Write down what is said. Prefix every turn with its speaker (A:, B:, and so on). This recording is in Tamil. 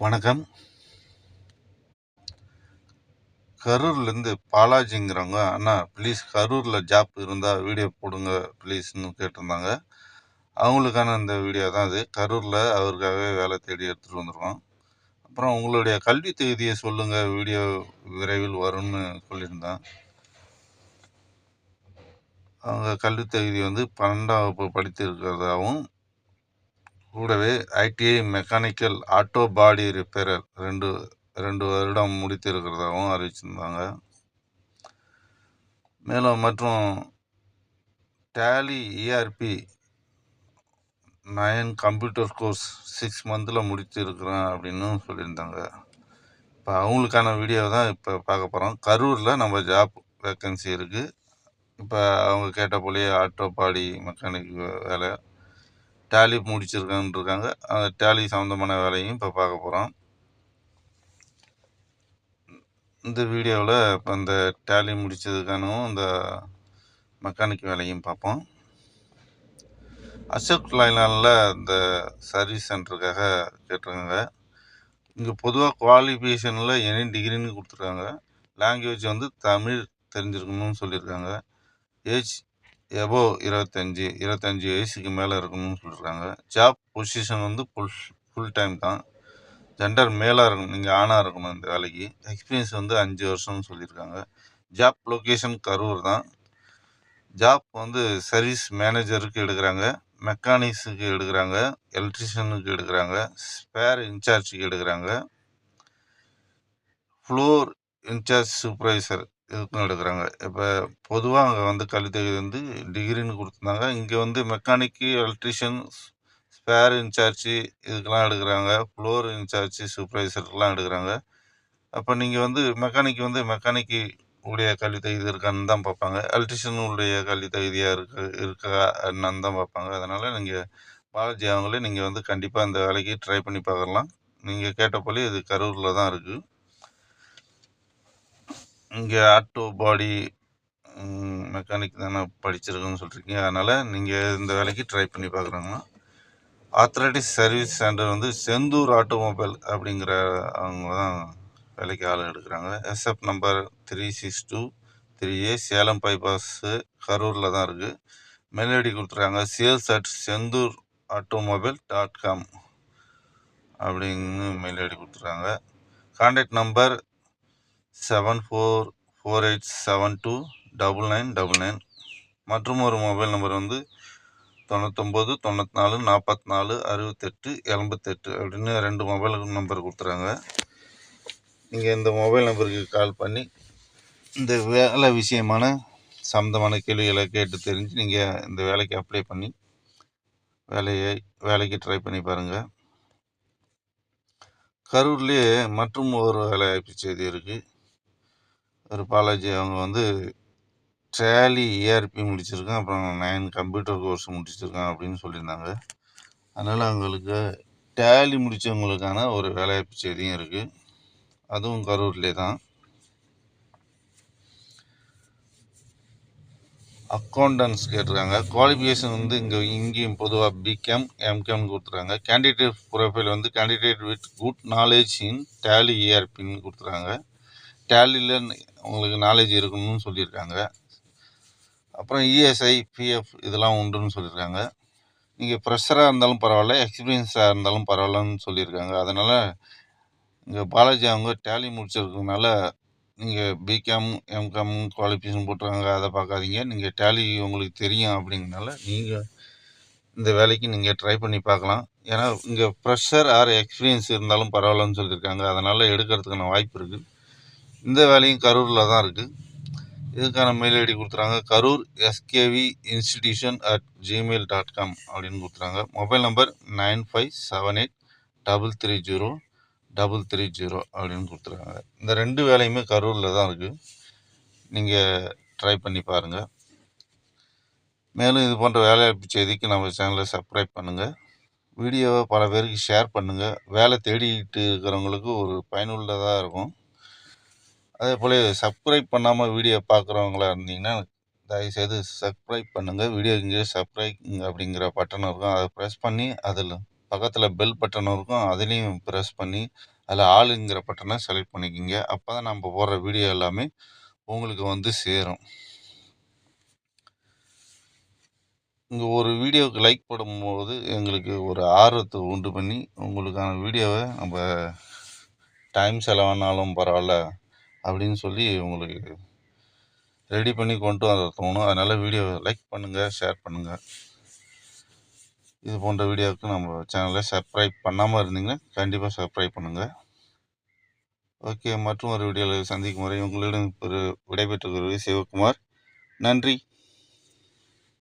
A: வணக்கம். கரூர்லேருந்து பாலாஜிங்கிறவங்க அண்ணா ப்ளீஸ் கரூரில் ஜாப் இருந்தால் வீடியோ போடுங்க ப்ளீஸ்னு கேட்டிருந்தாங்க. அவங்களுக்கான இந்த வீடியோ தான் அது. கரூரில் அவருக்காகவே வேலை தேடி எடுத்துகிட்டு வந்துருக்கோம். அப்புறம் உங்களுடைய கல்வி தகுதியை சொல்லுங்கள் வீடியோ விரைவில் வரும்னு சொல்லியிருந்தேன். அவங்க கல்வி தகுதி வந்து பன்னெண்டாம் வகுப்பு படித்திருக்கிறதாகவும் கூடவே ITI mechanical auto body repairer ரெண்டு ரெண்டு வருடம் முடித்திருக்கிறதாகவும் அறிவிச்சிருந்தாங்க. மேலும் மற்றும் Tally ERP nine computer course six மந்தில் முடிச்சிருக்கிறேன் அப்படின்னு சொல்லியிருந்தாங்க. இப்போ அவங்களுக்கான வீடியோ தான் இப்போ பார்க்க போகிறோம் கரூரில் நம்ம ஜாப் வேக்கன்சி இருக்குது இப்போ அவங்க கேட்ட போலேயே ஆட்டோ பாடி மெக்கானிக் வேலை டேலி முடிச்சிருக்கானுருக்காங்க. அந்த டேலி சம்மந்தமான வேலையும் இப்போ பார்க்க போகிறோம் இந்த வீடியோவில் இப்போ இந்த டேலி முடித்ததுக்கானவும் இந்த மெக்கானிக் வேலையும் பார்ப்போம். அசோக் லைலானில் இந்த சர்வீஸ் சென்டருக்காக கேட்டிருக்காங்க. இங்கே பொதுவாக குவாலிஃபிகேஷனில் எனி டிகிரின்னு கொடுத்துருக்காங்க. லாங்குவேஜ் வந்து தமிழ் தெரிஞ்சிருக்கணும்னு சொல்லியிருக்காங்க. ஏஜ் எபோ இருபத்தஞ்சி இருபத்தஞ்சி வயசுக்கு மேலே இருக்கணும்னு சொல்லியிருக்காங்க ஜாப் பொசிஷன் வந்து ஃபுல் ஃபுல் டைம் தான். ஜெண்டர் மேலாக இருக்கணும் நீங்கள் ஆணாக இருக்கணும் இந்த வேலைக்கு. எக்ஸ்பீரியன்ஸ் வந்து அஞ்சு வருஷம்னு சொல்லியிருக்காங்க. ஜாப் லொக்கேஷன் கரூர் தான். ஜாப் வந்து சர்வீஸ் மேனேஜருக்கு எடுக்கிறாங்க மெக்கானிக்ஸுக்கு எடுக்கிறாங்க எலக்ட்ரிஷியனுக்கு எடுக்கிறாங்க ஸ்பேர் இன்சார்ஜுக்கு எடுக்கிறாங்க. ஃப்ளோர் இன்சார்ஜ் சூப்பர்வைசர் இதுக்கும் எடுக்கிறாங்க. இப்போ பொதுவாக அங்கே வந்து கல்வித்தொகுதி வந்து டிகிரின்னு கொடுத்துருந்தாங்க. இங்கே வந்து மெக்கானிக்கு எலக்ட்ரிஷியன் ஸ்பேர் இன்சார்ஜி இதுக்கெல்லாம் எடுக்கிறாங்க. ஃப்ளோர் இன்சார்ஜி சூப்பர்வைசருக்கெலாம் எடுக்கிறாங்க. அப்போ நீங்கள் வந்து மெக்கானிக் வந்து மெக்கானிக்கு உடைய கல்வி தகுதி இருக்கான்னு தான் பார்ப்பாங்க. எலக்ட்ரிஷியனுடைய கல்வி தகுதியாக இருக்கு இருக்கா என்னன்னு தான் பார்ப்பாங்க. அதனால் நீங்கள் பாலாஜி அவங்களே நீங்கள் வந்து கண்டிப்பாக அந்த வேலைக்கு ட்ரை பண்ணி பார்க்கலாம். நீங்கள் கேட்ட போலே இது கரூரில் தான் இருக்குது இங்கே ஆட்டோ பாடி மெக்கானிக் தானே படிச்சிருக்கோன்னு சொல்லியிருக்கீங்க அதனால் நீங்கள் இந்த வேலைக்கு ட்ரை பண்ணி பார்க்குறாங்க ஆத்தரைட்டிஸ் சர்வீஸ் சென்டர் வந்து செந்தூர் ஆட்டோமொபைல் அப்படிங்கிற அவங்க தான் வேலைக்கு ஆள் எடுக்கிறாங்க. SF number three six two three A Salem bypass கரூரில் தான் இருக்குது மெயில் ஐடி கொடுத்துருக்காங்க. Sales at Senthur automobile dot com அப்படின்னு மெயில் ஐடி கொடுத்துருக்காங்க. Contact number seven four four eight seven two double nine double nine மற்றும் ஒரு மொபைல் நம்பர் வந்து தொண்ணூத்தொம்பது தொண்ணூற்றி நாலு நாற்பத்தி நாலு அறுபத்தெட்டு எண்பத்தெட்டு அப்படின்னு ரெண்டு மொபைல் நம்பர் கொடுத்துறாங்க. நீங்கள் இந்த மொபைல் நம்பருக்கு கால் பண்ணி இந்த வேலை விஷயமான சம்மந்தமான கேள்விகளை கேட்டு தெரிஞ்சு நீங்கள் இந்த வேலைக்கு அப்ளை பண்ணி வேலையை வேலைக்கு ட்ரை பண்ணி பாருங்கள் கரூர்லேயே மற்றும் ஒரு வேலை வாய்ப்பு செய்தி இருக்குது ஒரு பாலாஜி அவங்க வந்து டேலி ஏஆர்பி முடிச்சிருக்கேன் அப்புறம் நைன் கம்ப்யூட்டர் கோர்ஸ் முடிச்சிருக்கேன் அப்படின்னு சொல்லியிருந்தாங்க. அதனால் அவங்களுக்கு டேலி முடித்தவங்களுக்கான ஒரு வேலைவாய்ப்பு செய்தியும் இருக்குது அதுவும் கரூர்லேயே தான். அக்கௌண்டன்ஸ் கேட்டிருக்காங்க. குவாலிஃபிகேஷன் வந்து இங்கே இங்கேயும் பொதுவாக பிகேம் எம்கேம்னு கொடுத்துருக்காங்க கேண்டிடேட் ப்ரொஃபைல் வந்து candidate with good knowledge in Tally ஏஆர்பின்னு கொடுத்துருக்காங்க டேலியில் உங்களுக்கு நாலேஜ் இருக்கணும்னு சொல்லியிருக்காங்க. அப்புறம் இஎஸ்ஐ பிஎஃப் இதெல்லாம் உண்டுன்னு சொல்லியிருக்காங்க. நீங்கள் ஃப்ரெஷராக இருந்தாலும் பரவாயில்ல எக்ஸ்பீரியன்ஸாக இருந்தாலும் பரவாயில்லன்னு சொல்லியிருக்காங்க. அதனால் இங்கே பாலாஜி அவங்க டேலி முடிச்சிருக்கனால நீங்கள் பிகாம் எம்காம் குவாலிஃபிகேஷன் போட்டுருக்காங்க அதை பார்க்காதீங்க. நீங்கள் டேலி உங்களுக்கு தெரியும் அப்படிங்கனால நீங்கள் இந்த வேலைக்கு நீங்கள் ட்ரை பண்ணி பார்க்கலாம். ஏன்னா இங்கே ஃப்ரெஷர் ஆர் எக்ஸ்பீரியன்ஸ் இருந்தாலும் பரவாயில்லன்னு சொல்லியிருக்காங்க. அதனால் எடுக்கிறதுக்கான வாய்ப்பு இருக்குது இந்த வேலையும் கரூரில் தான் இருக்குது இதுக்கான மெயில் ஐடி கொடுத்துறாங்க. Karur SKV institution at Gmail dot com அப்படின்னு கொடுத்துறாங்க. Mobile number nine five seven eight double three zero double three zero அப்படின்னு கொடுத்துருக்காங்க. இந்த ரெண்டு வேலையுமே கரூரில் தான் இருக்குது நீங்கள் ட்ரை பண்ணி பாருங்கள் மேலும் இது போன்ற வேலைவாய்ப்பு செய்திக்கு நம்ம சேனலை சப்ஸ்கிரைப் பண்ணுங்கள் வீடியோவை பல பேருக்கு ஷேர் பண்ணுங்கள் வேலை தேடிட்டு இருக்கிறவங்களுக்கு ஒரு பயனுள்ளதாக இருக்கும். அதே போல் சப்ஸ்கிரைப் பண்ணாமல் வீடியோ பார்க்குறவங்களா இருந்தீங்கன்னா தயவுசெய்து சப்ஸ்கிரைப் பண்ணுங்கள் வீடியோ இங்கே சப்ஸ்கிரைப் அப்படிங்கிற பட்டன் இருக்கும். அதை ப்ரெஸ் பண்ணி அதில் பக்கத்தில் பெல் பட்டன் இருக்கும். அதுலேயும் ப்ரெஸ் பண்ணி அதில் ஆளுங்கிற பட்டனை செலக்ட் பண்ணிக்கிங்க. அப்போ தான் நம்ம போடுற வீடியோ எல்லாமே உங்களுக்கு வந்து சேரும். இங்கே ஒரு வீடியோவுக்கு லைக் போடும்போது எங்களுக்கு ஒரு ஆர்வத்தை உண்டு பண்ணி உங்களுக்கான வீடியோவை நம்ம டைம் செலவானாலும் பரவாயில்ல. அப்படின்னு சொல்லி உங்களுக்கு ரெடி பண்ணி கொண்டு வர தோணும். அதனால் வீடியோவை லைக் பண்ணுங்கள் ஷேர் பண்ணுங்கள் இது போன்ற வீடியோவுக்கு நம்ம சேனலை சப்ஸ்கிரைப் பண்ணாமல் இருந்தீங்கன்னா கண்டிப்பாக சப்ஸ்கிரைப் பண்ணுங்கள் ஓகே மற்றும் ஒரு வீடியோவில் சந்திக்கும் வரை உங்களிடம் ஒரு விடைபெற்றுக் கொள்வது சிவகுமார். நன்றி.